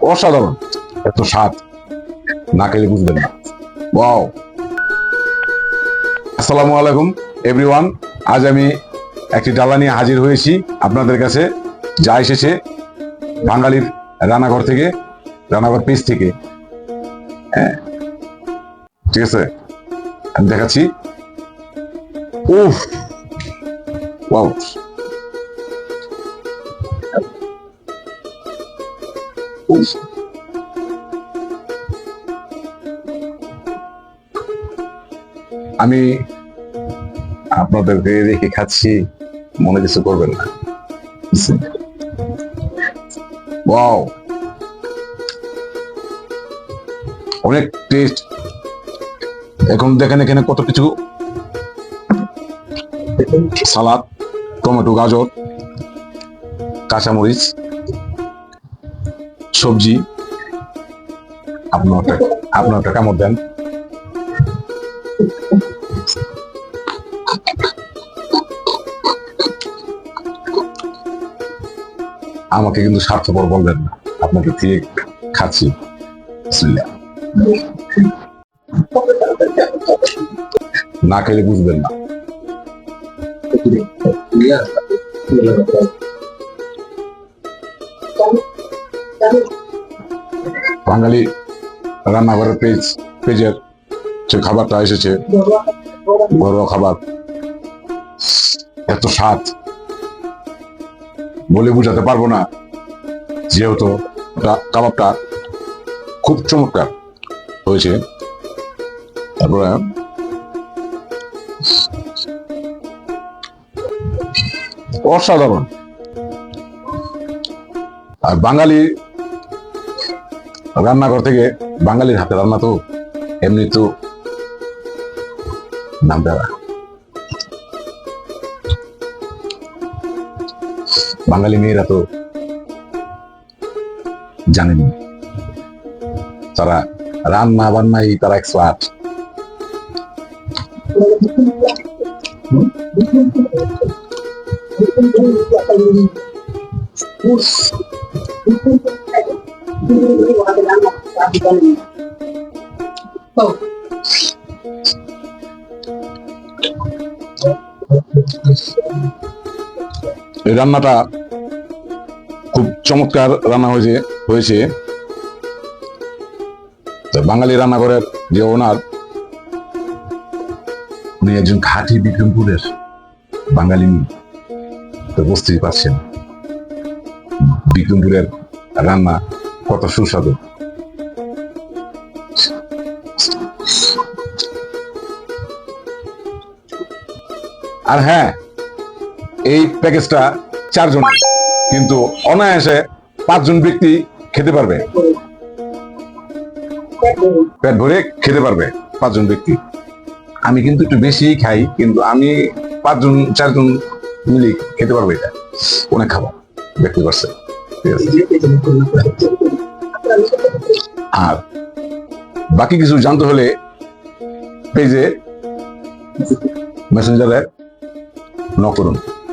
অসাধারণ। এত স্বাদ। না খেলে বুঝবেন না। ওয়াও। আসসালামু আলাইকুম, এভরিওয়ান। আজ আমি একটি ডালা নিয়ে হাজির হয়েছি আপনাদের কাছে। যা এসেছে বাঙালির রান্নাঘর থেকে, রান্নাঘর পেজ থেকে। হ্যাঁ। ঠিক আছে। আমি দেখাচ্ছি। উফ! ওয়াও। উফ আমি আপনাদেরকে রেখে খাচ্ছি, মনে কিছু করবেন না। ওয়াও অনেক টেস্ট এখন দেখেন এখানে কত কিছু। সালাদ, টমেটো, গাজর, কাঁচামরিচ। সবজি। আপনার আপনার একটা কামড় দেন? আমাকে কিন্তু স্বার্থপর বলবেন না। আপনাকে দিয়ে খাচ্ছি। না খেলে বুঝবেন না। বাঙালি রান্নাঘরের পেজ, পেজের যে খাবারটা এসেছে, ঘরোয়া খাবার, এত স্বাদ। বলে বুঝাতে পারব না, যেহেতু কাবাবটা খুব চমৎকার হয়েছে। তারপরে অসাধারণ। আর বাঙালি রান্নাঘর থেকে বাঙালির হাতে রান্না তো এমনি তো নাম দেওয়া। বাঙালি মেয়েরা তো জানেন তারা রান্না বান্নাই তারা এক্সপার্ট এই রান্নাটা খুব চমৎকার রান্না হয়েছে হয়েছে। বাঙালি রান্নাঘরের যে ওনার, উনি একজন খাঁটি বিক্রমপুরের বাঙালি, তো বুঝতেই পারছেন বিক্রমপুরের রান্না কত সুস্বাদু। আর হ্যাঁ এই প্যাকেজটা চারজন। কিন্তু অনায়াসে পাঁচজন ব্যক্তি খেতে পারবে। পেট ভরে খেতে পারবে পাঁচজন ব্যক্তি। আমি কিন্তু একটু বেশি খাই, কিন্তু আমি পাঁচজন, চারজন মিলে খেতে পারব এটা। অনেক খাবার দেখতে পারছে আর বাকি কিছু জানতে হলে পেজে মেসেঞ্জারে করুন